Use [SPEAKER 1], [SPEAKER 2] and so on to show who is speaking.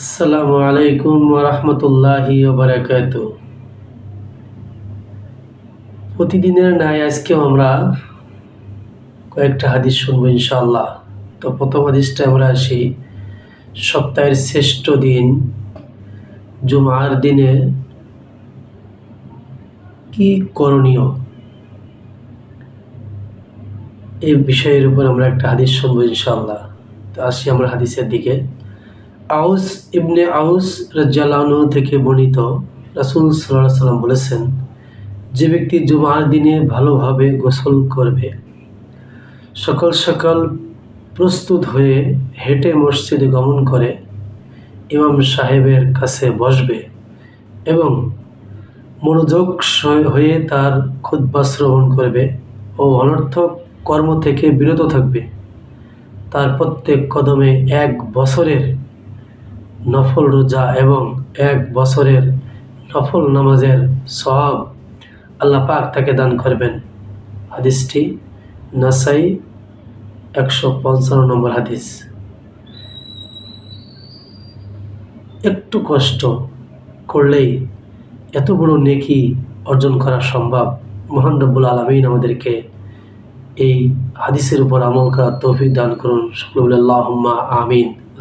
[SPEAKER 1] আসসালামু আলাইকুম রহমতুল্লাহি বারাকাত প্রতিদিনের ন্যায় আজকেও আমরা কয়েকটা হাদিস শুনব ইনশাআল্লাহ। তো প্রথম হাদিসটা আমরা আসি, সপ্তাহের শ্রেষ্ঠ দিন, জুমার দিনে কি করণীয়? এই বিষয়ের উপর আমরা একটা হাদিস শুনব ইনশাআল্লাহ। তো আসি আমরা হাদিসের দিকে। আউস ইবনে আউস রাজ্জালানু থেকে বর্ণিত রাসুল সাল্লাহ সাল্লাম বলেছেন, যে ব্যক্তি জুমার দিনে ভালোভাবে গোসল করবে, সকাল সকাল প্রস্তুত হয়ে হেঁটে মসজিদে গমন করে ইমাম সাহেবের কাছে বসবে এবং মনোযোগ হয়ে তার খুদ্া শ্রবণ করবে ও অনর্থক কর্ম থেকে বিরত থাকবে। তার প্রত্যেক কদমে এক বছরের নফল রোজা এবং এক বছরের নফল নামাজের সব আল্লাহ পাক তাকে দান করবেন। হাদিসটি নাসাই একশো পঞ্চান্ন নম্বর হাদিস। একটু কষ্ট করলেই এত বড় নেকি অর্জন করা সম্ভব। মহান রব্বুল আলমিন আমাদেরকে এই হাদিসের উপর আমল করার তৌফিক দান করুন। সকল আল্লাহ আমিন।